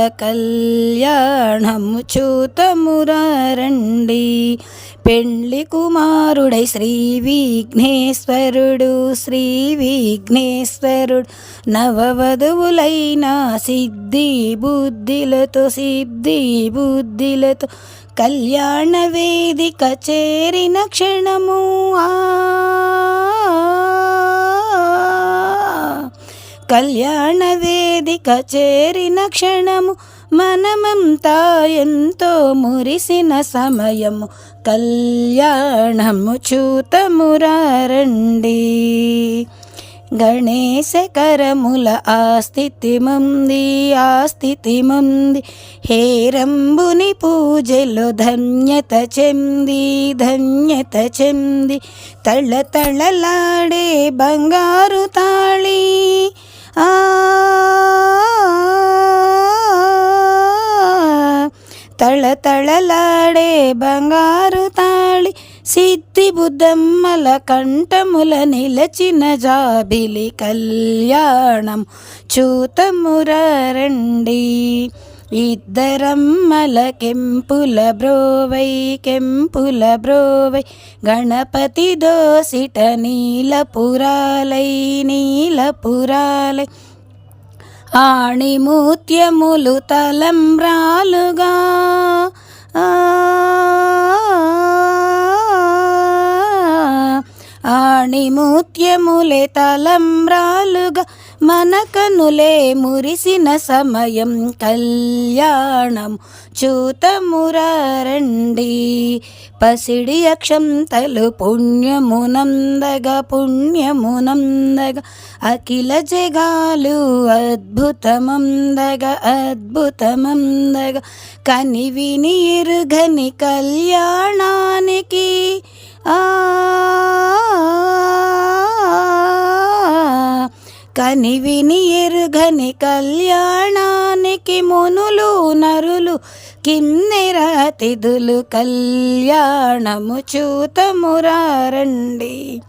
కళ్యాణము చూతమురారండి. పెండ్లి కుమారుడై శ్రీ విఘ్నేశ్వరుడు శ్రీ విఘ్నేశ్వరుడు నవవధువులైన సిద్ధి బుద్ధిలతో సిద్ధి బుద్ధిలతో కళ్యాణ వేదిక చేరిన క్షణము ఆ కళ్యాణ వేదిక చేరిన క్షణము మనమంతా ఎంతో మురిసిన సమయము. కళ్యాణము చూతమురారండి. గణేశ కరముల ఆ స్థితి మంది ఆ స్థితి ముంది హేరంబుని పూజలు ధన్యత చెంది ధన్యత చెంది. తళ తళలాడే బంగారు తాళీ తళతళలాడే బంగారు తాళి సిద్ధి బుద్ధమ్మల కంఠముల నిలచిన జాబిలి కళ్యాణం చూతమురండి ఇద్దరమ్మల కెంపుల బ్రోవై కెంపుల బ్రోవై గణపతి దోసిట నీలపురాలై నీలపురాలై ఆణిమూత్యములు తలంబ్రాలుగా ఆ, ఆణిమూత్యములే తలంబ్రాలుగా మన కనులే మురిసిన సమయం కళ్యాణం చూతమురండి పసిడి అక్షంతలు పుణ్యమునందగ పుణ్యమునందగ అఖిల జగాలు అద్భుతమందగ అద్భుతమందగ కని విని ఎరుగని కళ్యాణాన్ని కని విని ఎరుగని కళ్యాణానికి మునులు నరులు కిన్నెరతిథులు కళ్యాణము చూతమురారండి.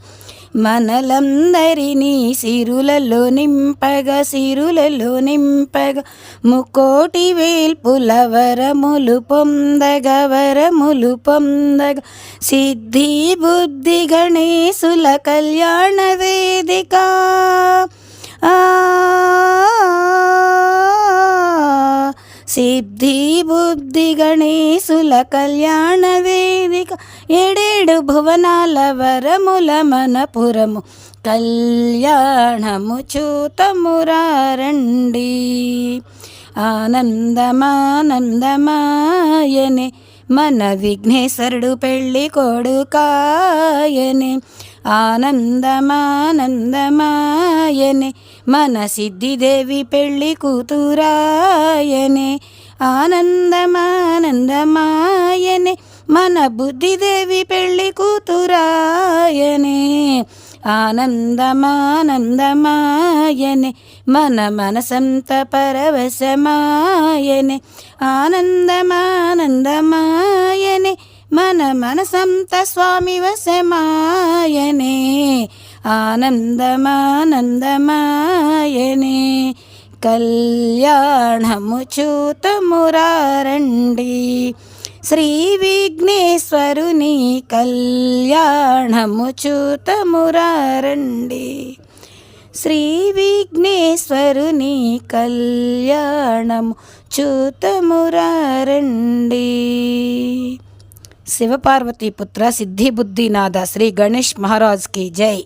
మనలందరినీ సిరులలో నింపగ సిరులలో నింపగ ముకోటి వేల్పుల వరములు పొందగ వరములు పొందగ సిద్ధి బుద్ధి గణేశుల కళ్యాణ వేదిక. సిద్ధి బుద్ధి గణేశుల కళ్యాణ వేదిక ఏడేడు భువనాల వరముల మనపురము కళ్యాణము చూతమురారండి ఆనందమానందమాయనే మన విఘ్నేశ్వరుడు పెళ్ళి కొడుకాయనే ఆనందమానందమాయనే మన సిద్ధిదేవి పెళ్ళి కూతురాయనే ఆనందమానందమాయనే మన బుద్ధిదేవి పెళ్ళి కూతురాయనే ఆనందమానందమాయనే మన మనసంత పరవశమాయనే ఆనందమానందమాయనే మన మనసంత స్వామి వశమాయనే ఆనందమానందమాయనే కళ్యాణము చూతమురారండి శ్రీ విఘ్నేశ్వరుని కళ్యాణము చూతమురారండి శ్రీ విఘ్నేశ్వరుని కళ్యాణము చూతమురారండి శివపార్వతీ పుత్ర సిద్ధిబుద్ధినాథ శ్రీ గణేష్ మహారాజ్కి జై.